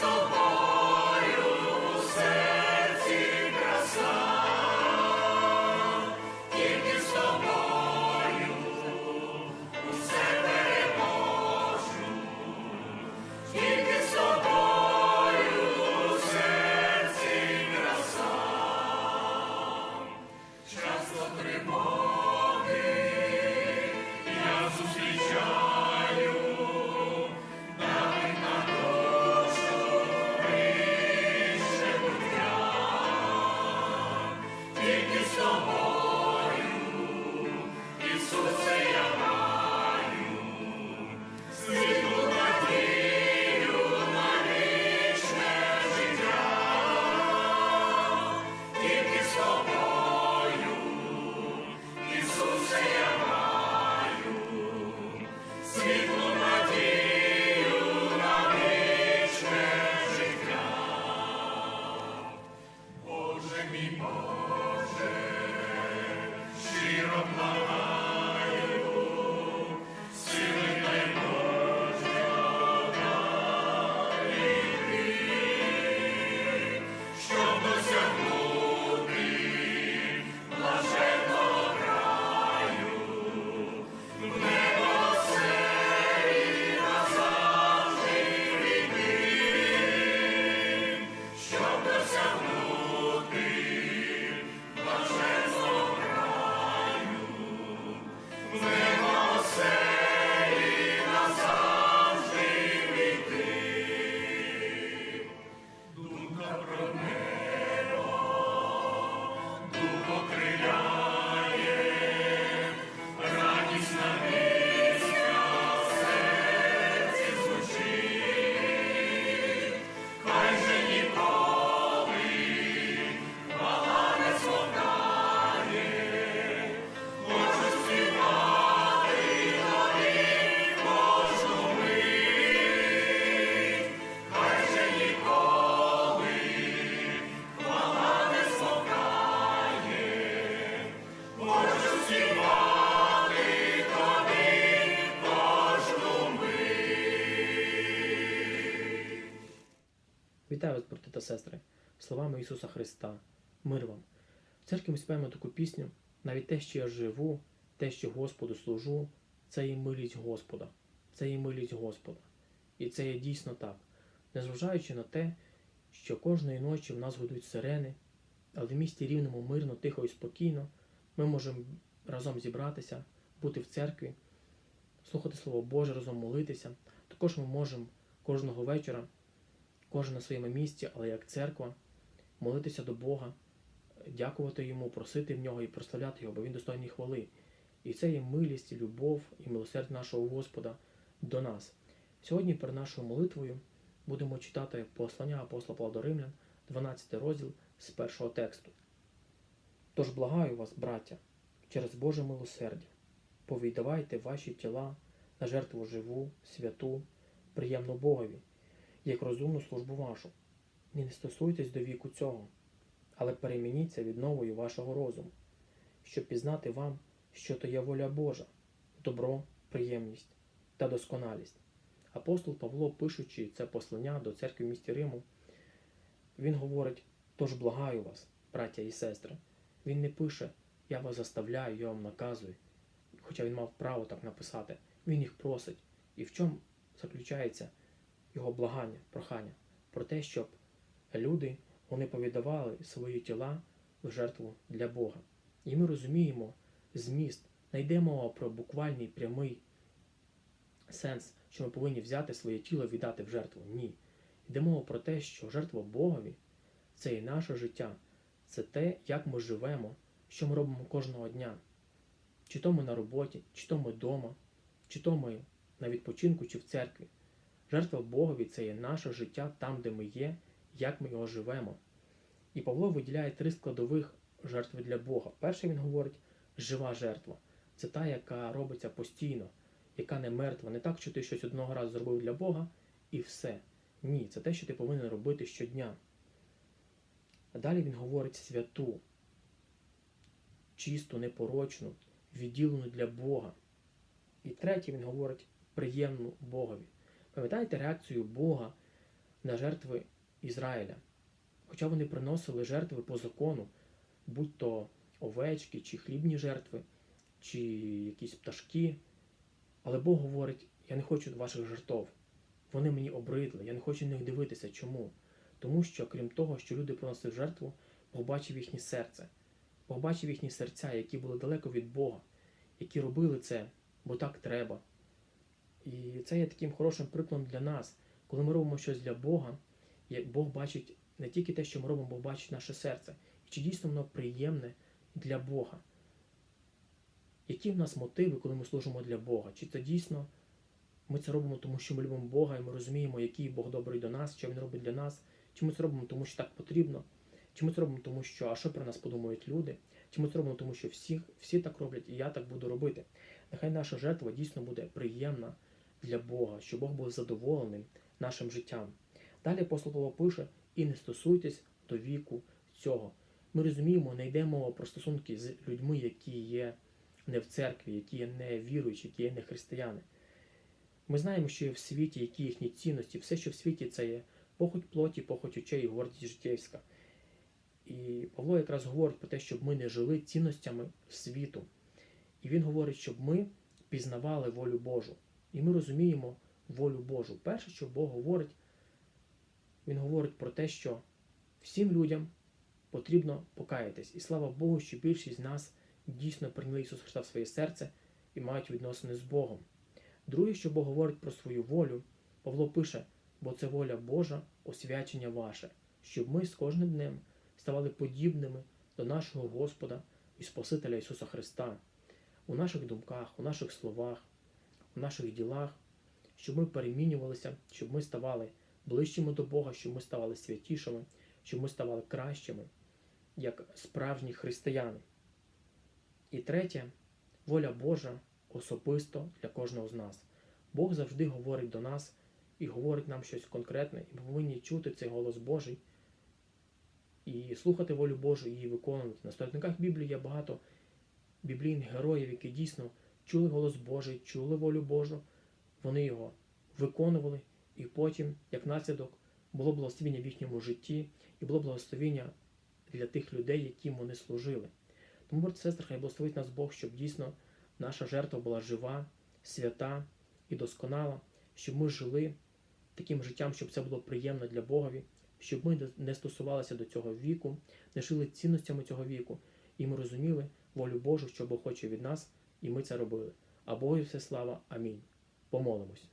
so bold. Вітаю вас, брати та сестри, словами Ісуса Христа, мир вам. В церкві ми співаємо таку пісню, навіть те, що я живу, те, що Господу служу, це є милість Господа, це є милість Господа. І це є дійсно так. Незважаючи на те, що кожної ночі в нас гудуть сирени, але в місті рівному мирно, тихо і спокійно, ми можемо разом зібратися, бути в церкві, слухати Слово Боже, разом молитися. Також ми можемо кожного вечора кожен на своєму місці, але як церква, молитися до Бога, дякувати Йому, просити в нього і прославляти Його, бо Він достойний хвали. І це є милість, любов і милосердя нашого Господа до нас. Сьогодні перед нашою молитвою будемо читати послання апостола Павла до Римлян, 12 розділ з першого тексту. Тож благаю вас, браття, через Боже милосердя, повіддавайте ваші тіла на жертву живу, святу, приємну Богові, як розумну службу вашу. І не стосуйтесь до віку цього, але перемініться відновою вашого розуму, щоб пізнати вам, що то є воля Божа, добро, приємність та досконалість. Апостол Павло, пишучи це послання до церкви в місті Риму, він говорить: тож благаю вас, браття і сестри. Він не пише, я вас заставляю, я вам наказую, хоча він мав право так написати. Він їх просить. І в чому заключається його благання, прохання? Про те, щоб люди вони повіддавали свої тіла в жертву для Бога. І ми розуміємо зміст, не йде про буквальний прямий сенс, що ми повинні взяти своє тіло і віддати в жертву. Ні. Йде мова про те, що жертва Богові це і наше життя, це те, як ми живемо, що ми робимо кожного дня. Чи то ми на роботі, чи то ми вдома, чи то ми на відпочинку, чи в церкві. Жертва Богові це є наше життя там, де ми є, як ми його живемо. І Павло виділяє три складових жертви для Бога. Перший він говорить жива жертва. Це та, яка робиться постійно, яка не мертва. Не так, що ти щось одного разу зробив для Бога і все. Ні, це те, що ти повинен робити щодня. Далі він говорить святу, чисту, непорочну, відділену для Бога. І третє він говорить приємну Богові. Пам'ятаєте реакцію Бога на жертви Ізраїля? Хоча вони приносили жертви по закону, будь то овечки, чи хлібні жертви, чи якісь пташки. Але Бог говорить: я не хочу ваших жертв. Вони мені обридли, я не хочу на них дивитися. Чому? Тому що, крім того, що люди приносили жертву, Бог бачив їхнє серце, Бог бачив їхні серця, які були далеко від Бога, які робили це, бо так треба. І це є таким хорошим прикладом для нас, коли ми робимо щось для Бога, як Бог бачить не тільки те, що ми робимо, Бог бачить наше серце. І чи дійсно воно приємне для Бога? Які в нас мотиви, коли ми служимо для Бога? Чи це дійсно ми це робимо, тому що ми любимо Бога і ми розуміємо, який Бог добрий до нас, що Він робить для нас? Чи ми це робимо, тому що так потрібно? Чи ми це робимо, тому що а що про нас подумають люди? Чи ми це робимо, тому що всі, всі так роблять, і я так буду робити? Нехай наша жертва дійсно буде приємна для Бога, щоб Бог був задоволений нашим життям. Далі апостол Павло пише: і не стосуйтесь до віку цього. Ми розуміємо, не йде мова про стосунки з людьми, які є не в церкві, які є не віруючі, які є не християни. Ми знаємо, що є в світі, які їхні цінності, все, що в світі, це є похоть плоті, похоть очей і гордість життєвська. І Павло якраз говорить про те, щоб ми не жили цінностями світу. І він говорить, щоб ми пізнавали волю Божу. І ми розуміємо волю Божу. Перше, що Бог говорить, Він говорить про те, що всім людям потрібно покаятись. І слава Богу, що більшість з нас дійсно прийняли Ісуса Христа в своє серце і мають відносини з Богом. Друге, що Бог говорить про свою волю, Павло пише, бо це воля Божа, освячення ваше, щоб ми з кожним днем ставали подібними до нашого Господа і Спасителя Ісуса Христа у наших думках, у наших словах, у наших ділах, щоб ми перемінювалися, щоб ми ставали ближчими до Бога, щоб ми ставали святішими, щоб ми ставали кращими, як справжні християни. І третє, воля Божа особисто для кожного з нас. Бог завжди говорить до нас і говорить нам щось конкретне, і ми повинні чути цей голос Божий і слухати волю Божу і її виконувати. На сторінках Біблії є багато біблійних героїв, які дійсно чули голос Божий, чули волю Божу, вони його виконували, і потім, як наслідок, було благословіння в їхньому житті і було благословіння для тих людей, яким вони служили. Тому, брат, сестри, хай благословить нас Бог, щоб дійсно наша жертва була жива, свята і досконала, щоб ми жили таким життям, щоб це було приємно для Богові, щоб ми не стосувалися до цього віку, не жили цінностями цього віку, і ми розуміли волю Божу, що Бог хоче від нас, і ми це робили. А Богу все слава. Амінь. Помолимось.